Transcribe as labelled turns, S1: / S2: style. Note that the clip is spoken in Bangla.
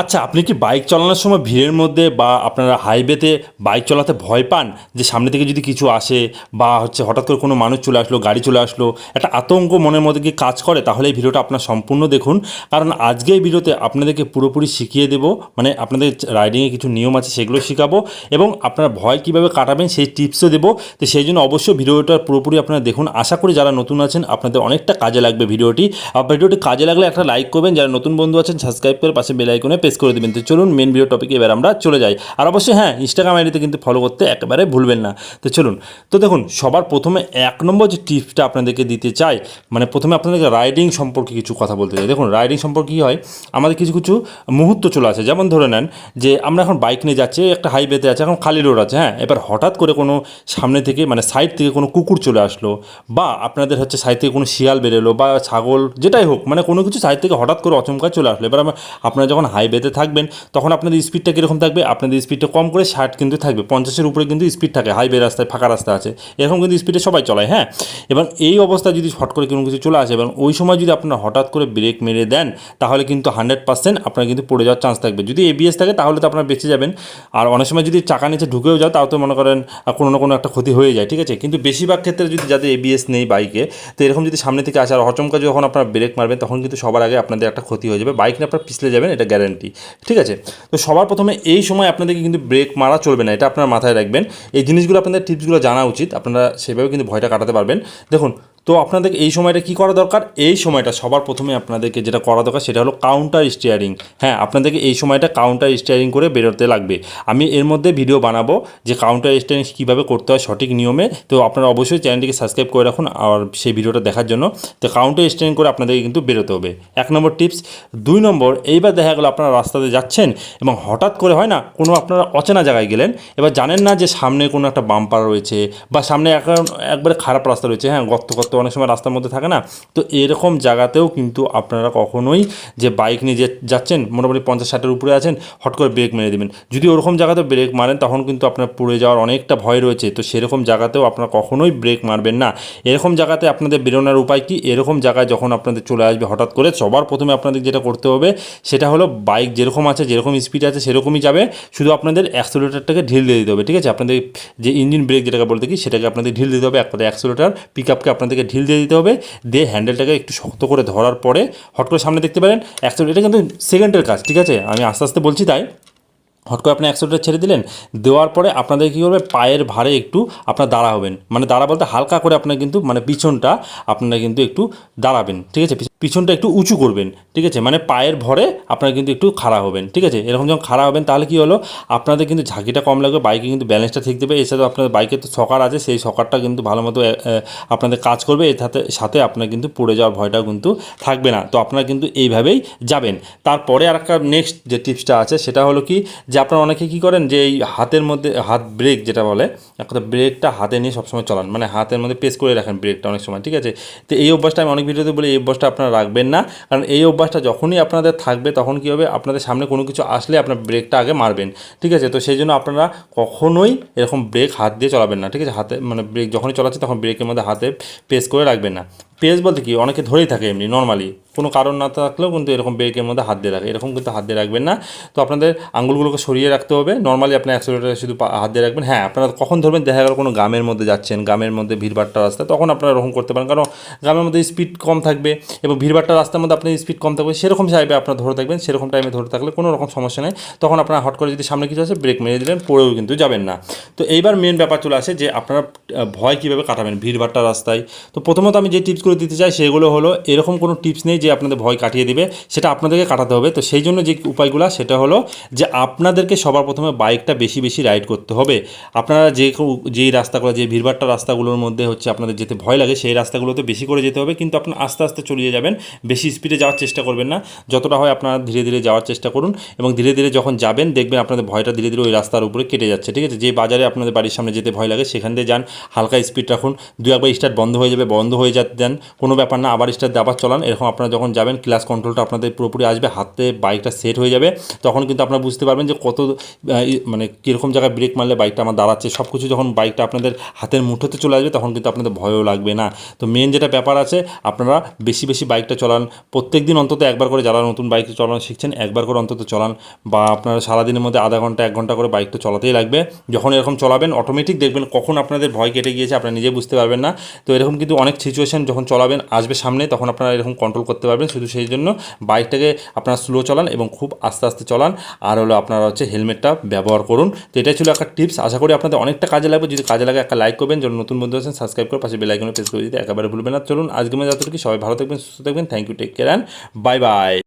S1: আচ্ছা আপনি কি বাইক চালানোর সময় ভিড়ের মধ্যে বা আপনারা হাইওয়েতে বাইক চালাতে ভয় পান? যে সামনে থেকে যদি কিছু আসে বা হচ্ছে হঠাৎ করে কোনো মানুষ চলে আসলো, গাড়ি চলে আসলো, একটা আতঙ্ক মনের মধ্যে কি কাজ করে? তাহলে এই ভিডিওটা আপনার সম্পূর্ণ দেখুন। কারণ আজকে এই ভিডিওতে আপনাদেরকে পুরোপুরি শিখিয়ে দেবো মানে আপনাদের রাইডিংয়ে কিছু নিয়ম আছে, সেগুলো শেখাবো এবং আপনার ভয় কীভাবে কাটাবেন সেই টিপসও দেবো। তো সেই জন্য অবশ্যই ভিডিওটা পুরোপুরি আপনারা দেখুন। আশা করি যারা নতুন আছেন, আপনাদের অনেকটা কাজে লাগবে ভিডিওটি। আর ভিডিওটি কাজে লাগলে একটা লাইক করবেন। যারা নতুন বন্ধু আছেন সাবস্ক্রাইব করে পাশে বেল প্রেস করে দেবেন। তো চলুন মেন ভিডিও টপিকে এবার আমরা চলে যাই। আর অবশ্যই হ্যাঁ ইনস্টাগ্রাম আইডিতে কিন্তু ফলো করতে একেবারে ভুলবেন না। তো চলুন, তো দেখুন, সবার প্রথমে এক নম্বর যে টিপসটা আপনাদেরকে দিতে চাই মানে প্রথমে আপনাদেরকে রাইডিং সম্পর্কে কিছু কথা বলতে চাই। দেখুন রাইডিং সম্পর্কে কী হয়? আমাদের কিছু কিছু মুহূর্ত চলে আসে। যেমন ধরে নেন যে আমরা এখন বাইক নিয়ে যাচ্ছি, একটা হাইওয়েতে আছে, এখন খালি রোড আছে হ্যাঁ। এবার হঠাৎ করে কোনো সামনে থেকে মানে সাইড থেকে কোনো কুকুর চলে আসলো, বা আপনাদের হচ্ছে সাইড থেকে কোনো শিয়াল বেরোলো, বা ছাগল, যেটাই হোক মানে কোনো কিছু সাইড থেকে হঠাৎ করে অচমকা চলে আসলো। এবার আপনারা যখন হাইওয়েতে থাকবেন, তখন আপনাদের স্পিডটা কীরকম থাকবে? আপনাদের স্পিডটা কম করে ষাট কিন্তু থাকবে, পঞ্চাশের উপরে কিন্তু স্পিড থাকে হাইওয়ে রাস্তায় ফাঁকা রাস্তা আছে, এরকম কিন্তু স্পিডে সবাই চলায় হ্যাঁ? এবং এই অবস্থায় যদি হট করে কোনো কিছু চলে আসে, এবং ওই সময় যদি আপনারা হঠাৎ করে ব্রেক মেরে দেন, তাহলে কিন্তু হান্ড্রেড পার্সেন্ট আপনার কিন্তু পড়ে যাওয়ার চান্স থাকবে। যদি এবিএস থাকে, তাহলে তো আপনারা বেঁচে যাবেন। আর অনেক সময় যদি চাকা নিচে ঢুকেও যাও, তাও তো মনে করেন কোনো না কোনো একটা ক্ষতি হয়ে যায়, ঠিক আছে? কিন্তু বেশিরভাগ ক্ষেত্রে যদি যাদের এবিএস নেই বাইকে তো এরকম যদি সামনে থেকে আসে, আর হচমকা যখন আপনারা ব্রেক মারবেন, তখন কিন্তু সবার আগে আপনাদের একটা ক্ষতি হয়ে যাবে। বাইক নিয়ে আপনার পিছলে যাবেন, এটা গ্যারান্টি ঠিক আছে? তো সবার প্রথমে এই সময় আপনাদেরকে কিন্তু ব্রেক মারা চলবে না, এটা আপনার মাথায় রাখবেন। এই জিনিসগুলো আপনাদের টিপসগুলো জানা উচিত, আপনারা সেভাবে কিন্তু ভয়টা কাটাতে পারবেন। দেখুন তো আপনাদের এই সময়টা কি করা দরকার? এই সময়টা সবার প্রথমে আপনাদেরকে যেটা করা দরকার সেটা হলো কাউন্টার স্টিয়ারিং হ্যাঁ আপনাদেরকে এই সময়টা কাউন্টার স্টিয়ারিং করে বেরোতে লাগবে। আমি এর মধ্যে ভিডিও বানাবো যে কাউন্টার স্টিয়ারিং কীভাবে করতে হয় সঠিক নিয়মে। তো আপনারা অবশ্যই চ্যানেলটিকে সাবস্ক্রাইব করে রাখুন আর সেই ভিডিওটা দেখার জন্য। তো কাউন্টার স্টিয়ারিং করে আপনাদেরকে কিন্তু বেরোতে হবে। এক নম্বর টিপস দুই নম্বর, এইবার দেখা গেলো আপনারা রাস্তাতে যাচ্ছেন এবং হঠাৎ করে হয় না কোনো আপনারা অচেনা জায়গায় গেলেন। এবার জানেন না যে সামনে কোনো একটা বাম্পার রয়েছে বা সামনে একবারে খারাপ রাস্তা রয়েছে। হ্যাঁ গর্ত গর্ত অনেক সময় রাস্তার মধ্যে থাকে না, তো এরকম জায়গাতেও কিন্তু আপনারা কখনোই যে বাইক নিয়ে যে যাচ্ছেন, মোটামুটি পঞ্চাশ ষাটের উপরে আছেন, হট করে ব্রেক মেরে দেবেন। যদি ওরকম জায়গাতে ব্রেক মারেন, তখন কিন্তু আপনার পড়ে যাওয়ার অনেকটা ভয় রয়েছে। তো সেরকম জায়গাতেও আপনারা কখনোই ব্রেক মারবেন না। এরকম জায়গাতে আপনাদের বেরোনোর উপায় কি? এরকম জায়গায় যখন আপনাদের চলে আসবে, হঠাৎ করে সবার প্রথমে আপনাদের যেটা করতে হবে, সেটা হলো বাইক যেরকম আছে, যেরকম স্পিড আছে, সেরকমই যাবে। শুধু আপনাদের অ্যাক্সেলেটারটাকে ঢিল দিয়ে দিতে হবে, ঠিক আছে? আপনাদের যে ইঞ্জিন ব্রেক যেটাকে বলতে কি, সেটাকে আপনাদের ঢিল দিতে হবে। একটা অ্যাক্সেলেটার পিক আপকে আপনাদেরকে ঢিল দিয়ে দিতে হবে, দিয়ে হ্যান্ডেলটাকে একটু শক্ত করে ধরার পরে হট করে সামনে দেখতে পারেন, একশো এটা কিন্তু সেকেন্ডের কাজ, ঠিক আছে? আমি আস্তে আস্তে বলছি তাই। হট করে আপনি একশোটা ছেড়ে দিলেন, দেওয়ার পরে আপনাদের কী করবে পায়ের ভারে একটু আপনার দাঁড়া হবেন মানে দাঁড়া বলতে হালকা করে আপনার কিন্তু মানে পিছনটা আপনারা কিন্তু একটু দাঁড়াবেন, ঠিক আছে? পিছনটা একটু উঁচু করবেন, ঠিক আছে? মানে পায়ের ভরে আপনারা কিন্তু একটু খাড়া হবেন, ঠিক আছে? এরকম যখন খাড়া হবেন তাহলে কী হলো? আপনাদের কিন্তু ঝাঁকিটা কম লাগবে, বাইকে কিন্তু ব্যালেন্সটা ঠিক দেবে। এছাড়াও আপনাদের বাইকের তো সকার আছে, সেই সকারটা কিন্তু ভালো মতো আপনাদের কাজ করবে। এর সাথে সাথে আপনার কিন্তু পড়ে যাওয়ার ভয়টাও কিন্তু থাকবে না। তো আপনারা কিন্তু এইভাবেই যাবেন। তারপরে আর একটা নেক্সট যে টিপসটা আছে, সেটা হলো কি? যে আপনারা অনেকে কী করেন? যে এই হাতের মধ্যে, হাত ব্রেক যেটা বলে একটা ব্রেকটা হাতে নিয়ে সবসময় চালান। মানে হাতের মধ্যে পেস করে রাখেন ব্রেকটা অনেক সময়, ঠিক আছে? তো এই অভ্যাসটা আমি অনেক ভিডিওতে বলি, এই অভ্যাসটা আপনারা রাখবেন না। কারণ এই অভ্যাসটা যখনই আপনাদের থাকবে তখন কী হবে? আপনাদের সামনে কোনো কিছু আসলে আপনার ব্রেকটা আগে মারবেন। ঠিক আছে? তো সেই জন্য আপনারা কখনোই এরকম ব্রেক হাত দিয়ে চলাবেন না। ঠিক আছে? হাতে মানে ব্রেক যখনই চলাচ্ছে তখন ব্রেকের মধ্যে হাতে প্রেস করে রাখবেন না। পেস বলতে কি, অনেকে ধরেই থাকে এমনি নর্মালি কোনো কারণ না থাকলেও কিন্তু এরকম ব্রেকের মধ্যে হাত দিয়ে রাখে। এরকম কিন্তু হাত দিয়ে রাখবেন না। তো আপনাদের আঙুলগুলোকে সরিয়ে রাখতে হবে। নর্মালি আপনি অ্যাক্সেলেটারে শুধু হাত দিয়ে রাখবেন। হ্যাঁ আপনারা কখন ধরবেন, দেখা গেল কোনো গ্রামের মধ্যে যাচ্ছেন গ্রামের মধ্যে ভিড়ভাট্টা রাস্তা, তখন আপনারা এরকম করতে পারেন। কারণ গ্রামের মধ্যে স্পিড কম থাকবে এবং ভিড়ভাট্টা রাস্তার মধ্যে আপনার স্পিড কম থাকবে। সেরকম সাইডে আপনারা ধরে থাকবেন, সেরকম টাইমে ধরে থাকলে কোনো রকম সমস্যা নেই। তখন আপনারা হট করে যদি সামনে কিছু আছে ব্রেক মেরে দিলেন পড়েও কিন্তু যাবেন না। তো এইবার মেন ব্যাপার চলে আসে যে আপনারা ভয় কীভাবে কাটাবেন ভিড়ভাট্টা রাস্তায়? তো প্রথমত আমি যে টিপসগুলো দিতে চাই সেগুলো হলো এরকম কোনো টিপস নেই যে আপনাদের ভয় কাটিয়ে দিবে, সেটা আপনাদেরকে কাটাতে হবে। তো সেই জন্য যে উপায়গুলো, সেটা হলো যে আপনাদেরকে সবার প্রথমে বাইকটা বেশি বেশি রাইড করতে হবে। আপনারা যে যেই রাস্তাগুলো, যে ভিড়ভাট্টা রাস্তাগুলোর মধ্যে হচ্ছে আপনাদের যেতে ভয় লাগে, সেই রাস্তাগুলোতে বেশি করে যেতে হবে। কিন্তু আপনার আস্তে আস্তে চলিয়ে যাবেন, বেশি স্পিডে যাওয়ার চেষ্টা করবেন না। যতটা হয় আপনারা ধীরে ধীরে যাওয়ার চেষ্টা করুন এবং ধীরে ধীরে যখন যাবেন, দেখবেন আপনাদের ভয়টা ধীরে ধীরে ওই রাস্তার উপরে কেটে যাচ্ছে, ঠিক আছে? যে বাজারে আপনাদের বাড়ির সামনে যেতে ভয় লাগে, সেখান দিয়ে যান, হালকা স্পিড রাখুন। দু একবার স্টার্ট বন্ধ হয়ে যাবে, বন্ধ হয়ে যা দেন কোনো ব্যাপার না, আবার স্টার দিয়ে আবার চলান। এরকম আপনারা যখন যাবেন ক্লাস কন্ট্রোলটা আপনাদের পুরোপুরি আসবে, হাতে বাইকটা সেট হয়ে যাবে। তখন কিন্তু আপনারা বুঝতে পারবেন যে কত মানে কীরকম জায়গায় ব্রেক মারলে বাইকটা আমার দাঁড়াচ্ছে। সব কিছু যখন বাইকটা আপনাদের হাতের মুঠোতে চলে আসবে, তখন কিন্তু আপনাদের ভয়ও লাগবে না। তো মেন যেটা ব্যাপার আছে, আপনারা বেশি বেশি বাইকটা চলান। প্রত্যেক দিন অন্তত একবার করে যারা নতুন বাইক চালানো শিখছেন, একবার করে অন্তত চলান। বা আপনারা সারাদিনের মধ্যে আধা ঘণ্টা, এক ঘণ্টা করে বাইকটা চলাতেই লাগবে। যখন এরকম চলাবেন অটোমেটিক দেখবেন কখন আপনাদের ভয় কেটে গিয়েছে, আপনারা নিজে বুঝতে পারবেন না। তো এরকম কিন্তু অনেক সিচুয়েশন যখন চলাবেন, আসবে সামনে, তখন আপনারা এরকম কন্ট্রোল করতে পারবেন। শুধু সেই জন্য বাইকটাকে আপনারা স্লো চলান এবং খুব আস্তে আস্তে চলান। আর হলো আপনারা হচ্ছে হেলমেটটা ব্যবহার করুন। তো এটাই ছিল একটা টিপস আশা করি আপনাদের অনেকটা কাজে লাগবে। যদি কাজে লাগে একটা লাইক করবেন। যেন নতুন বন্ধু আছেন সাবস্ক্রাইব করে পাশে বেলাইকনে প্রেস করে দিতে একেবারে ভুলবেন না। চলুন আজকে মধ্যে যতটুকু সবাই ভালো থাকবেন, সুস্থ থাকবেন। Thank you take care and bye bye